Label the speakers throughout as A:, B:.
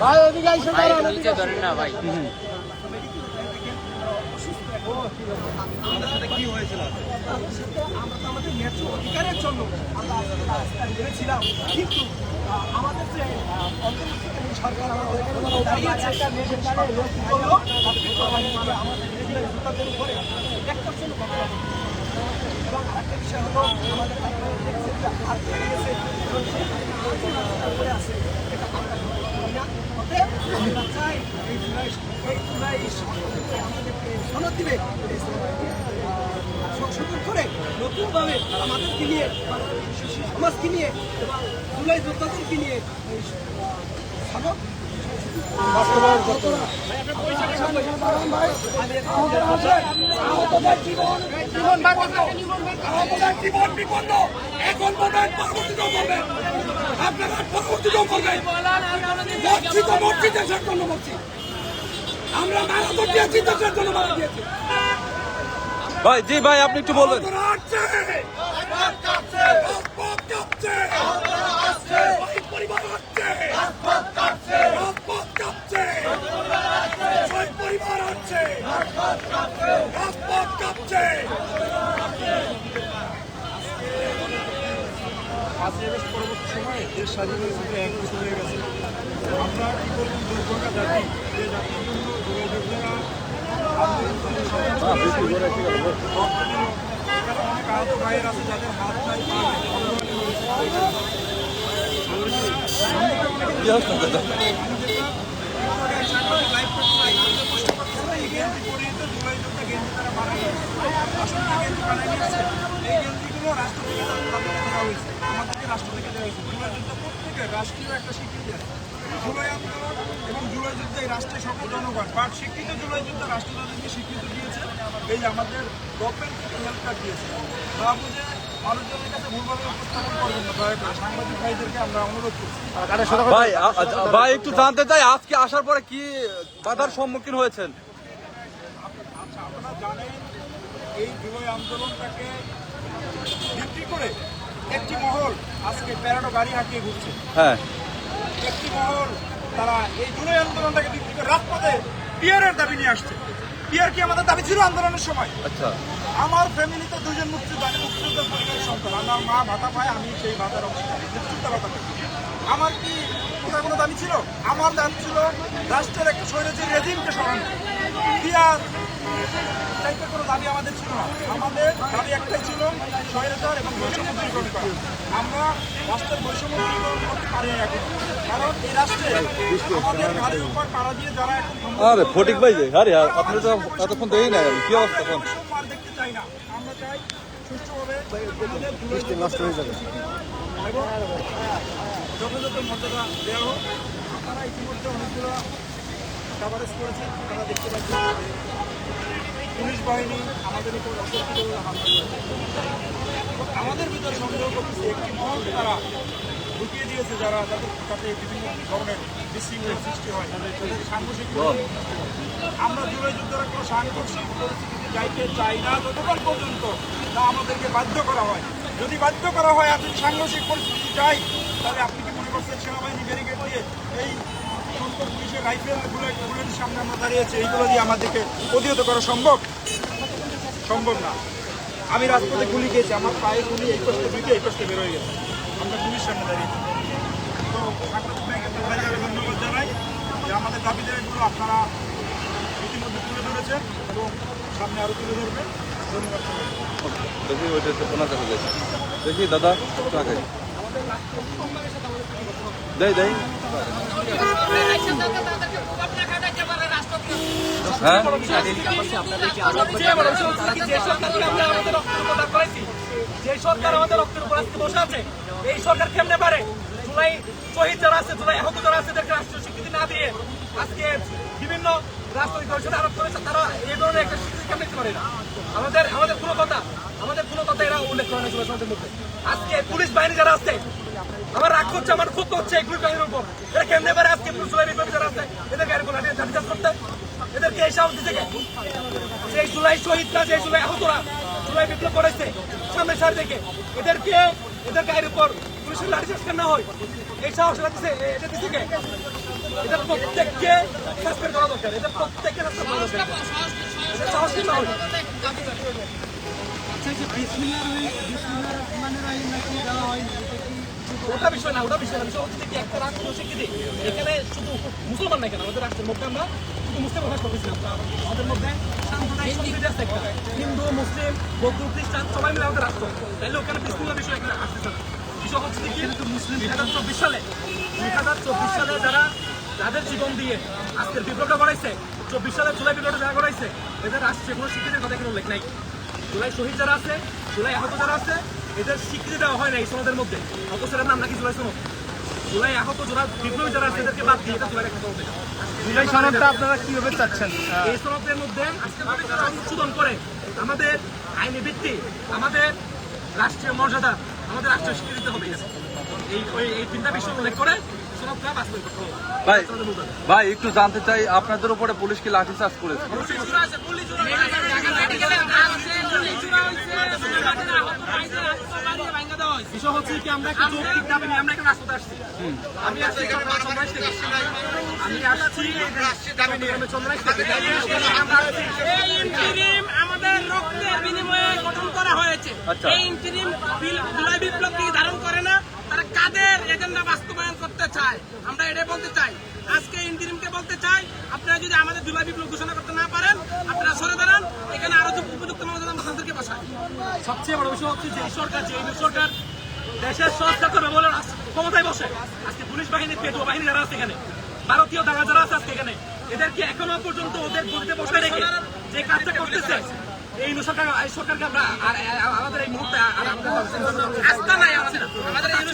A: ভাই দাঁড়ান
B: ধরেন না
C: অধিকারের জন্য আমরা রাস্তায় কিন্তু আমাদের যে সরকার আমাদের একটা বিষয় হলো আমাদের আমরা চাই এই জুলাই এই জুলাই আমাদেরকে সনদ দিবে সংশোধন করে নতুনভাবে আমাদেরকে নিয়ে সমাজকে নিয়ে এবং জুলাই যোদ্ধাদেরকে নিয়ে সনদ
A: বাস্তবায়ন করতে হবে।
D: এখন আপনারা দেশের জন্য আমরা মারা তো দিয়েছি দেশের জন্য মারা দিয়েছি
E: ভাই জি ভাই আপনি একটু বলবেন
D: তোরা আসছে রাজপথ কাঁপছে ভাই পরিবার আসছে রাজপথ কাঁপছে ছয় রাজপথ কাঁপছে।
F: পাঁচই আগস্ট পরবর্তী সময়ে দেশ স্বাধীন হয়েছে এক বছর হয়ে গেছে। আমরা কি করবেন দুর্ভাগা জাতি যে জাতির জন্য দিল। এখানে অনেক আহত ভাইয়ের আছে যাদের হাত নাই পা নাই আমাদেরকে রাষ্ট্রীয় একটা স্বীকৃতি এবং জুলাই এই জুলাই স্বীকৃতি দিয়েছে এই আমাদের গভর্নমেন্ট দিয়েছে তা কাছে সাংবাদিক ভাইদেরকে আমরা অনুরোধ
E: ভাই ভাই, একটু জানতে চাই, আজকে আসার পরে কি বাধার সম্মুখীন হয়েছেন
F: আচ্ছা আপনারা জানেন এই জুলাই আন্দোলনটাকে ভিত্তি করে একটি মহল আজকে প্যারাডো গাড়ি হাঁকিয়ে ঘুরছে।
E: হ্যাঁ।
F: একটি মহল তারা এই জুলাই আন্দোলনটাকে ভিত্তি করে রাজপথে পিয়ারের দাবি নিয়ে আসছে। পিয়ার কি আমাদের দাবি ছিল আন্দোলনের সময়?
E: আচ্ছা।
F: আমার ফ্যামিলিতে দুজন মুক্তিযোদ্ধা মুক্তিযোদ্ধার পরিবারের সন্তান। আমার মা ভাতা পায় আমি সেই ভাতার অংশীদারি মুক্তিযোদ্ধা ভাতা পাই। আমার কি কোথাও কোনো দাবি ছিল? আমার দাবি ছিল রাষ্ট্রের একটা স্বৈরাচারী রেজিমকে সরানো। পিয়ার কোনো দাবি আমাদের ছিল না। আমাদের দাবি একটাই ছিল স্বৈরাচার এবং বৈষম্য দূরীকরণ করা। আমরা রাষ্ট্রের বৈষম্য দূরীকরণ করতে পারি না এখন। কারণ এই রাষ্ট্রে আমাদের ঘাড়ের উপর পাড়া দিয়ে যারা এখন
E: আরে ফটিক ভাই যে আরে আপনি তো এতক্ষণ দেখি না কি অবস্থা এখন?
F: আর দেখতে চাই না। আমরা চাই সুষ্ঠুভাবে
A: নষ্ট হয়ে যাবে।
F: এবং যথাযথ মর্যাদা দেওয়া হোক। আপনারা ইতিমধ্যে অনেকগুলো কাভারেজ করেছেন, আপনারা দেখতে পাচ্ছেন পুলিশ বাহিনী আমাদের উপর অতর্কিতভাবে হামলা করেছে আমাদের ভিতরে সন্দেহ করতেছে একটি মহল তারা ঢুকিয়ে দিয়েছে যারা, যাদের তাতে বিভিন্ন ধরনের বিশৃঙ্খল সৃষ্টি হয়, তাদের সাংঘর্ষিক। আমরা জুলাই যুদ্ধরা কোনো সাংঘর্ষিক পরিস্থিতিতে যাইতে চাই না যতক্ষণ পর্যন্ত তা আমাদেরকে বাধ্য করা হয় যদি বাধ্য করা হয় যদি সাংঘর্ষিক পরিস্থিতি যাই তাহলে আপনি কি মনে করছেন সেনাবাহিনী ব্যারিকেড দিয়ে এই পুলিশের এইগুলো দিয়ে আমাদেরকে করা সম্ভব? সম্ভব না। আমি রাজপথে গুলি খেয়েছি, আমার পায়ে গুলি এই কষ্টে ঢুকে এই কষ্টে বেরোয় গেছে। আমরা পুলিশ সামনে দাঁড়িয়েছি তো ধন্যবাদ জানাই যে আমাদের দাবি দাবিগুলো আপনারা ইতিমধ্যে তুলে ধরেছেন এবং সামনে আরও তুলে ধরবেন। ধন্যবাদ।
E: দেখি ওইটা দেখি দাদা
C: আমাদের এই সরকার কেমনে পারে জুলাই শহীদ যারা আছে রাষ্ট্রীয় স্বীকৃতি না দিয়ে আজকে বিভিন্ন রাজনৈতিক দলের আরোপ করেছে তারা এই ধরনের একটা স্বীকৃতি কেমন দিতে না আমাদের আমাদের কোনো কথা। আমাদের কোনো কথা এরা উল্লেখ করে না জুলাই সমাজের আজকে পুলিশ বাহিনী যারা আছে, আমার রাগ করছে, আমার খুব হচ্ছে এই পুলিশ বাহিনীর উপর। এরা কেমনে পারে আজকে পুলিশ জুলাই বিপ্লবী যারা আছে, এদেরকে এরকম জাতিজাত করতে? এদেরকে এই সাহস দিতে সেই জুলাই শহীদরা যে জুলাই আহতরা জুলাই বিপ্লব করেছে সামনে সার থেকে। এদেরকে, এদের গায়ের উপর পুলিশের লাঠি চার্জ কেন হয়? এই সাহস দিছে এটা দিছে কে? এদের প্রত্যেককে সাসপেন্ড করা দরকার, এদের প্রত্যেককে সাসপেন্ড করা দরকার। এদের সাহস কেন হয় ওটা বিষয় না ওটা বিষয় না। বিষয় হচ্ছে কি একটা রাষ্ট্র এখানে শুধু মুসলমান না কেন আমাদের রাষ্ট্রের মধ্যে আমরা শুধু মুসলিম করতেছি আমাদের মধ্যে সাম্প্রদায়িক সম্প্রীতি আছে একটা। হিন্দু মুসলিম বৌদ্ধ খ্রিস্টান সবাই মিলে আমাদের রাষ্ট্র। তাইলে ওখানে বিসমিল্লা বিষয় এখানে আসতেছে না। বিষয় হচ্ছে কি কিন্তু মুসলিম দুই হাজার চব্বিশ সালে দুই হাজার চব্বিশ সালে যারা যাদের জীবন দিয়ে আজকের বিপ্লবটা বাড়াইছে চব্বিশ সালে জুলাই বিপ্লবটা যারা করাইছে এদের রাষ্ট্রে কোনো স্বীকৃতির কথা এখানে উল্লেখ নাই। জুলাই শহীদ যারা আছে জুলাই আহত যারা আছে এদের স্বীকৃতি দেওয়া হয় না এই সনদের মধ্যে অথচ নাম নাকি জুলাই সনদ? জুলাই আহত যারা বিপ্লবী যারা আছে এদেরকে বাদ দিয়ে এটা জুলাই একটা সনদ এটা।
A: এই সনদটা আপনারা কীভাবে চাচ্ছেন?
C: এই সনদের মধ্যে সংশোধন করে আমাদের আইনি ভিত্তি আমাদের রাষ্ট্রীয় মর্যাদা আমাদের রাষ্ট্রীয় স্বীকৃতি দিতে হবে। এই এই তিনটা বিষয় উল্লেখ করে
E: ভাই ভাই একটু জানতে চাই আপনাদের উপরে পুলিশ কি লাঠিচার্জ করেছে?
C: আমরা একটা যৌক্তিক দাবি নিয়ে আমরা এখানে রাস্তাতে আসছি। আমি আসছি এখানে চন্দ্রাইশ থেকে আমি আসছি দাবি নিয়ে আমি চন্দ্রাইশ থেকে
B: এই ইন্টারিম আমাদের রক্তের বিনিময়ে গঠন করা হয়েছে। এই ইন্টারিম জুলাই বিপ্লব থেকে ধারণ করে না? তারা কাদের এজেন্ডা বাস্তবায়ন করতে চায়? আমরা এটাই বলতে চাই। আজকে ইন্টারিমকে বলতে চাই আপনারা যদি আমাদের জুলাই বিপ্লব ঘোষণা করতে না পারেন আপনারা সরে দাঁড়ান। এখানে আরও উপযুক্ত মানুষ
C: সবচেয়ে বড় বিষয় হচ্ছে যে এই সরকার, যে এই সরকার দেশের করবে বলে ক্ষমতায় বসে আজকে পুলিশ বাহিনী পেটুয়া বাহিনী যারা আছে এখানে, ভারতীয় দাঙ্গা যারা আছে আজকে এখানে, এদেরকে এখনও পর্যন্ত ওদের গতিতে বসে রেখে যে কাজটা করতেছে, এই সরকার, এই সরকারকে আমরা আমাদের এই মুহূর্তে
B: আস্থা নাই, আমাদের আমাদের এই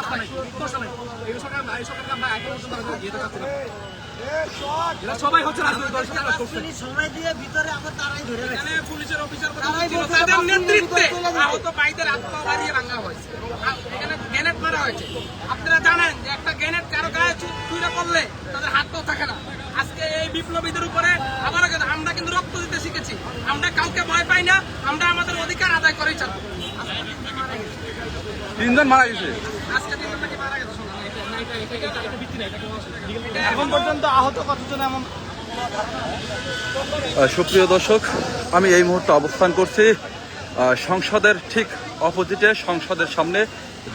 C: আস্থা নাই। এই সরকার এই সরকারকে আমরা পর্যন্ত আমরা ইয়েতে পাচ্ছি না। এরা সবাই হচ্ছে রাজনৈতিক দলের সাথে কাজ
B: এখানে পুলিশের অফিসার তাদের নেতৃত্বে আহত ভাইদের হাত বাড়িয়ে ভাঙা হয়েছে। এখানে গ্রেনেড মারা হয়েছে। আপনারা জানেন যে একটা গ্রেনেড কারও গায়ে চুইরা করলে তাদের হাত পাও থাকে না। আজকে এই বিপ্লবীদের উপরে আবারও কিন্তু আমরা কিন্তু রক্ত দিতে শিখেছি। আমরা কাউকে ভয় পাই না আমরা আমাদের অধিকার আদায় করেই চাবো
E: তিনজন মারা গেছে। সুপ্রিয় দর্শক, আমি এই মুহূর্তে অবস্থান করছি সংসদের ঠিক অপোজিটে, সংসদের সামনে।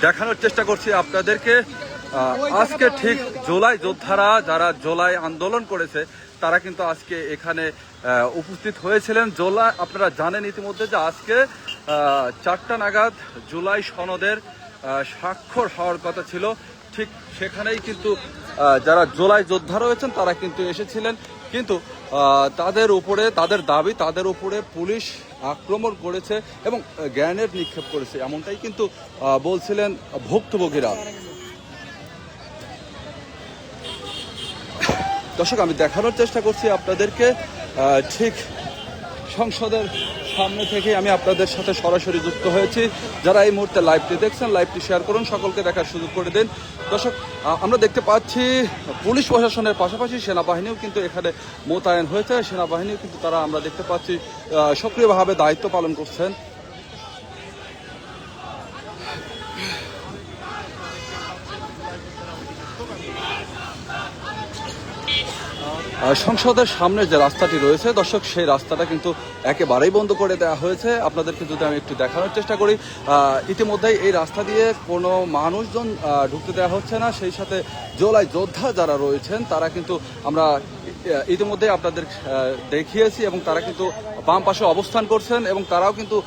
E: দেখানোর চেষ্টা করছি আপনাদেরকে। আজকে ঠিক জুলাই যোদ্ধারা যারা জুলাই আন্দোলন করেছে, তারা কিন্তু আজকে এখানে উপস্থিত হয়েছিলেন। জুলাই, আপনারা জানেন ইতিমধ্যে যে আজকে চারটা নাগাদ জুলাই সনদের স্বাক্ষর হওয়ার কথা ছিল। ঠিক সেখানেই কিন্তু যারা জোলাই যোদ্ধা রয়েছেন, তারা কিন্তু এসেছিলেন। কিন্তু তাদের উপরে, তাদের দাবি, তাদের উপরে পুলিশ আক্রমণ করেছে এবং গ্রেনেড নিক্ষেপ করেছে। এমনটাই কিন্তু বলছিলেন ভুক্তভোগীরা। দর্শক, আমি দেখানোর চেষ্টা করছি আপনাদেরকে। ঠিক সংসদের সামনে থেকে আমি আপনাদের সাথে সরাসরি যুক্ত হয়েছি। যারা এই মুহূর্তে লাইভটি দেখছেন লাইভটি শেয়ার করুন, সকলকে দেখার সুযোগ করে দিন। দর্শক আমরা দেখতে পাচ্ছি পুলিশ প্রশাসনের পাশাপাশি সেনাবাহিনীও কিন্তু এখানে মোতায়েন হয়েছে। সেনাবাহিনীও কিন্তু তারা আমরা দেখতে পাচ্ছি সক্রিয়ভাবে দায়িত্ব পালন করছেন। সংসদের সামনে যে রাস্তাটি রয়েছে, দর্শক, সেই রাস্তাটা কিন্তু একেবারেই বন্ধ করে দেওয়া হয়েছে। আপনাদেরকে যদি আমি একটু দেখানোর চেষ্টা করি ইতিমধ্যেই এই রাস্তা দিয়ে কোনো মানুষজন ঢুকতে দেওয়া হচ্ছে না। সেই সাথে জোলাই যোদ্ধা যারা রয়েছেন, তারা কিন্তু আমরা ইতিমধ্যে আপনাদের দেখিয়েছি এবং তারা কিন্তু বাম পাশে অবস্থান করছেন এবং তারাও কিন্তু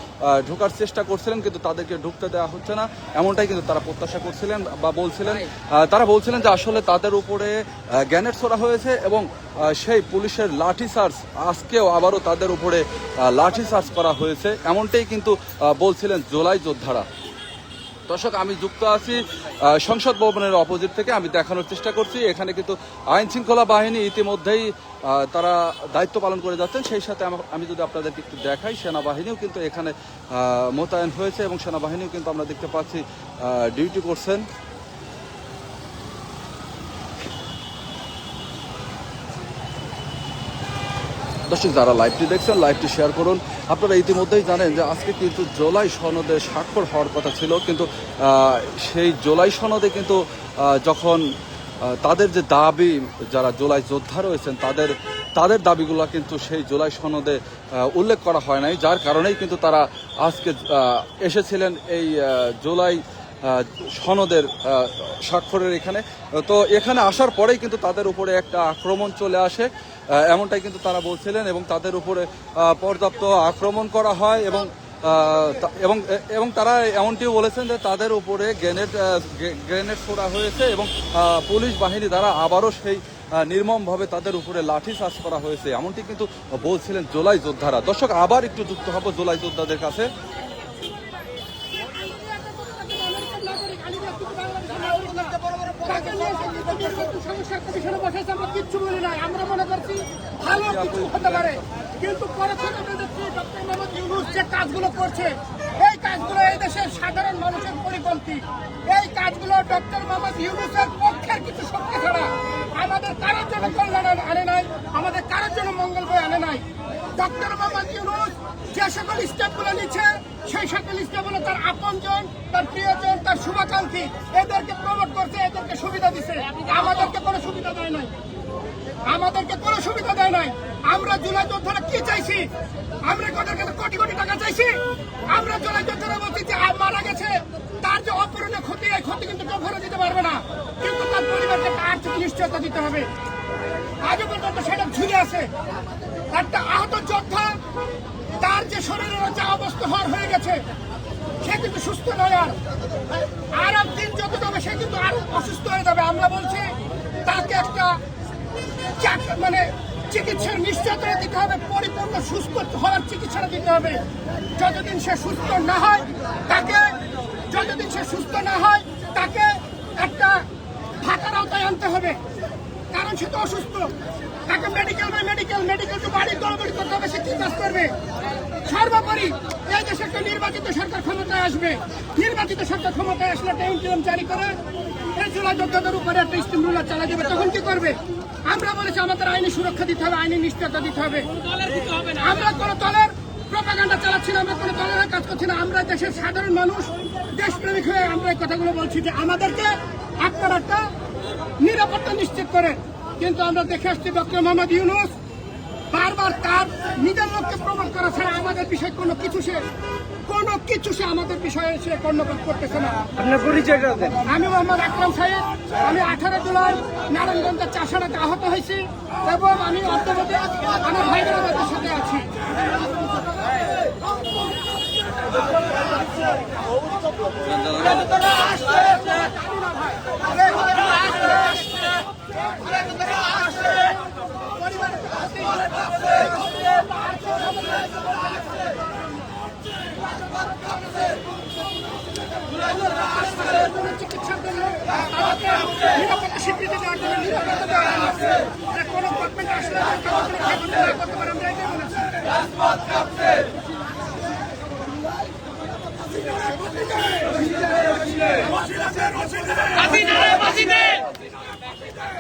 E: ঢোকার চেষ্টা করছিলেন কিন্তু তাদেরকে ঢুকতে দেওয়া হচ্ছে না। এমনটাই কিন্তু তারা প্রত্যাশা করছিলেন বা বলছিলেন। তারা বলছিলেন যে আসলে তাদের উপরে গ্যানেট ছোড়া হয়েছে এবং সেই পুলিশের লাঠি চার্জ আজকেও আবারও তাদের উপরে লাঠি চার্জ করা হয়েছে। এমনটাই কিন্তু বলছিলেন জোলাই যোদ্ধারা। দর্শক, আমি যুক্ত আছি সংসদ ভবনের অপোজিট থেকে। আমি দেখানোর চেষ্টা করছি। এখানে কিন্তু আইন শৃঙ্খলা বাহিনী ইতিমধ্যেই তারা দায়িত্ব পালন করে যাচ্ছেন। সেই সাথে আমা- যদি আপনাদেরকে একটু দেখাই, সেনাবাহিনীও কিন্তু এখানে মোতায়েন হয়েছে এবং সেনাবাহিনীও কিন্তু আমরা দেখতে পাচ্ছি ডিউটি করছেন। দর্শক যারা লাইভটি দেখছেন লাইভটি শেয়ার করুন। আপনারা ইতিমধ্যেই জানেন যে আজকে কিন্তু জোলাই সনদে স্বাক্ষর হওয়ার কথা ছিল, কিন্তু সেই জোলাই সনদে কিন্তু যখন তাদের যে দাবি, যারা জোলাই যোদ্ধা রয়েছেন, তাদের তাদের দাবিগুলো কিন্তু সেই জোলাই সনদে উল্লেখ করা হয় নাই। যার কারণেই কিন্তু তারা আজকে এসেছিলেন এই জোলাই সনদের স্বাক্ষরের এখানে। তো এখানে আসার পরেই কিন্তু তাদের উপরে একটা আক্রমণ চলে আসে। এমনটাই কিন্তু তারা বলছিলেন এবং তাদের উপরে পর্যাপ্ত আক্রমণ করা হয় এবং এবং এবং তারা এমনটিও বলেছেন যে তাদের উপরে গ্রেনেড গ্রেনেড ছোড়া হয়েছে এবং পুলিশ বাহিনী দ্বারা আবারও সেই নির্মমভাবে তাদের উপরে লাঠি চার্জ করা হয়েছে। এমনটি কিন্তু বলছিলেন জোলাই যোদ্ধারা। দর্শক, আবার একটু যুক্ত হব জোলাই যোদ্ধাদের কাছে।
G: দেশের কমিশনে বসেছে আমরা কিচ্ছু বলি নাই আমরা মনে করছি ভালো কিছু হতে পারে কিন্তু পরে থেকে আমরা যে কাজগুলো করছে এই কাজগুলো এই দেশের সাধারণ মানুষের পরিপন্থী এই কাজগুলো ডক্টর মোহাম্মদ ইউনুসের পক্ষের কিছু শক্তি ছাড়া আমাদের কারোর জন্য আনে নাই, আমাদের কারোর জন্য মঙ্গল বই আনে নাই। ডক্টর মোহাম্মদ ইউনুস যে সকল স্টেপগুলো নিচ্ছে, সেই সকল স্টেপগুলো তার আপনজন, তার প্রিয়জন, তার শুভাকাঙ্ক্ষী, এদেরকে প্রমোট করছে, এদেরকে সুবিধা দিছে আমাদেরকে কোনো সুবিধা দেয় নাই। আমাদেরকে কোনো সুবিধা দেয় নাই। আমরা জুলাই যোদ্ধারা কি চাইছি? আমরা ওদের কাছে কোটি কোটি টাকা চাইছি? আমরা জুলাই যোদ্ধারা বলছি যে মারা গেছে, তার যে অপূরণীয় ক্ষতি, এই ক্ষতি কিন্তু কেউ ভরে দিতে পারবে না। কিন্তু তার পরিবারকে আর্থিক নিশ্চয়তা দিতে হবে। আজও পর্যন্ত সেটা ঝুলে আছে। একটা আহত যোদ্ধা, তার যে শরীরের যা অবস্থা হওয়ার হয়ে গেছে, সে কিন্তু সুস্থ নয় আর। আর দিন যত যাবে, সে কিন্তু আরও অসুস্থ হয়ে যাবে। আমরা বলছি, তাকে একটা মানে চিকিৎসার নিশ্চয়তা দিতে হবে, পরিপূর্ণ সুস্থ হওয়ার চিকিৎসাটা দিতে হবে। যতদিন সে সুস্থ না হয়, তাকে, যতদিন সে সুস্থ না হয়, তাকে একটা থাকার আওতায় আনতে হবে। কারণ সে তো অসুস্থ। তাকে medical by medical medical to বাড়ি দৌড়াদৌড়ি করতে হবে, সে কি কাজ করবে? সর্বোপরি এই দেশে একটা নির্বাচিত সরকার ক্ষমতায় আসবে। নির্বাচিত সরকার ক্ষমতায় আসলে একটা ইন্টারিম জারি করে জুলাই যোদ্ধাদের উপরে একটা স্টিম রুলার চালা যাবে। তখন কি করবে? আমরা বলেছি আমাদের আইনি সুরক্ষা দিতে হবে, আইনি নিশ্চয়তা দিতে হবে। আমরা কোনো দলের প্রপাগান্ডা চালাচ্ছি না, আমরা কোনো দলের কাজ করছি না। আমরা দেশের সাধারণ মানুষ, দেশপ্রেমিক হয়ে আমরা এই কথাগুলো বলছি যে আমাদেরকে আপনার একটা নিরাপত্তা নিশ্চিত করে কিন্তু আমরা দেখে আসছি ডক্টর মোহাম্মদ ইউনুস বারবার তার নিজের লোককে প্রমাণ করা ছাড়া আমাদের বিষয়ে কোনো কিছু সে কোনো কিছু সে আমাদের বিষয়ে সে কর্ণপাত করতেছে না
A: আপনার পরিচয়টা দেন
G: আমি মোহাম্মদ আকরাম সাহেব আমি আঠারো জুলাই নারায়ণগঞ্জের চাষারাতে আহত হয়েছি এবং আমি অর্ধবতী আমার ভাইদের আমাদের সাথে আছি স্বীকৃতি দেওয়ার জন্য নিরাপত্তা দেওয়া হয়েছে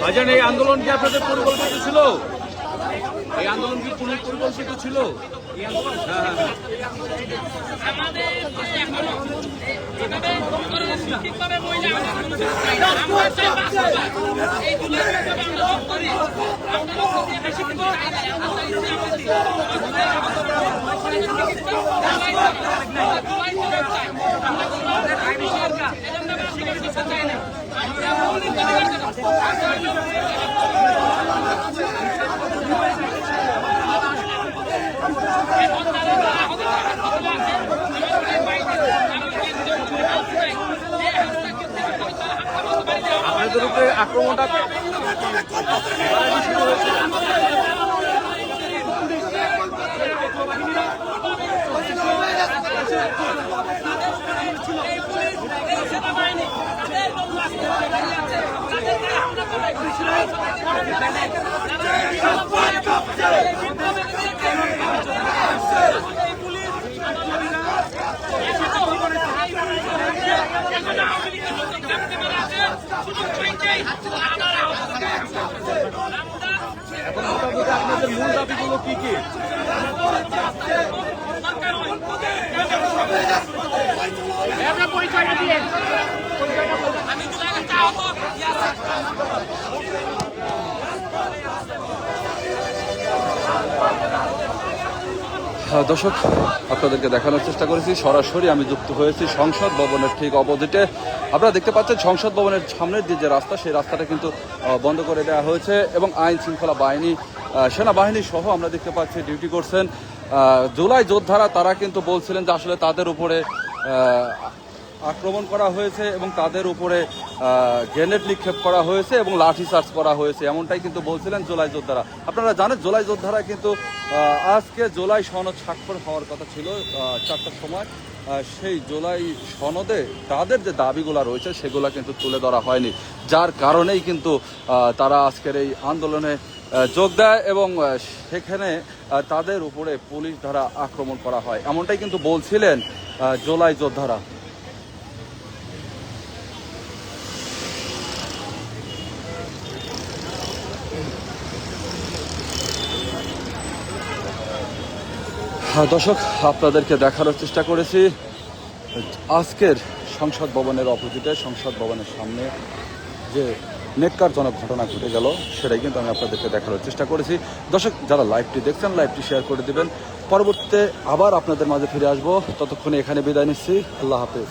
A: ভাইজান এই আন্দোলন কি আপনাদের পরিকল্পিত ছিল? এই আন্দোলন কি পুলিশ পরিকল্পিত ছিল? এই আপনাদের উপরে আক্রমণটা কি কি
B: আমি তো একটা
E: দর্শক, আপনাদেরকে দেখানোর চেষ্টা করেছি। সরাসরি আমি যুক্ত হয়েছি সংসদ ভবনের ঠিক অপোজিটে। আপনারা দেখতে পাচ্ছেন, সংসদ ভবনের সামনের দিয়ে যে রাস্তা, সেই রাস্তাটা কিন্তু বন্ধ করে দেওয়া হয়েছে এবং আইন শৃঙ্খলা বাহিনী সেনাবাহিনী সহ আমরা দেখতে পাচ্ছি ডিউটি করছেন। জুলাই যোদ্ধারা, তারা কিন্তু বলছিলেন যে আসলে তাদের উপরে আক্রমণ করা হয়েছে এবং তাদের উপরে গ্রেনেড নিক্ষেপ করা হয়েছে এবং লাঠি চার্জ করা হয়েছে, এমনটাই কিন্তু বলছিলেন জোলাই যোদ্ধারা। আপনারা জানেন, জোলাই যোদ্ধারা কিন্তু আজকে জোলাই সনদ স্বাক্ষর হওয়ার কথা ছিল চারটার সময়। সেই জোলাই সনদে তাদের যে দাবিগুলো রয়েছে, সেগুলো কিন্তু তুলে ধরা হয়নি। যার কারণেই কিন্তু তারা আজকের এই আন্দোলনে যোগ দেয় এবং সেখানে তাদের উপরে পুলিশ দ্বারা আক্রমণ করা হয়, এমনটাই কিন্তু বলছিলেন জোলাই যোদ্ধারা। দর্শক, আপনাদেরকে দেখানোর চেষ্টা করেছি। আজকের সংসদ ভবনের অপোজিটে, সংসদ ভবনের সামনে যে নেককারজনক ঘটনা ঘটে গেল, সেটাই কিন্তু আমি আপনাদেরকে দেখানোর চেষ্টা করেছি। দর্শক, যারা লাইভটি দেখছেন, লাইভটি শেয়ার করে দেবেন। পরবর্তীতে আবার আপনাদের মাঝে ফিরে আসব। ততক্ষণে এখানে বিদায় নিচ্ছি। আল্লাহ হাফেজ।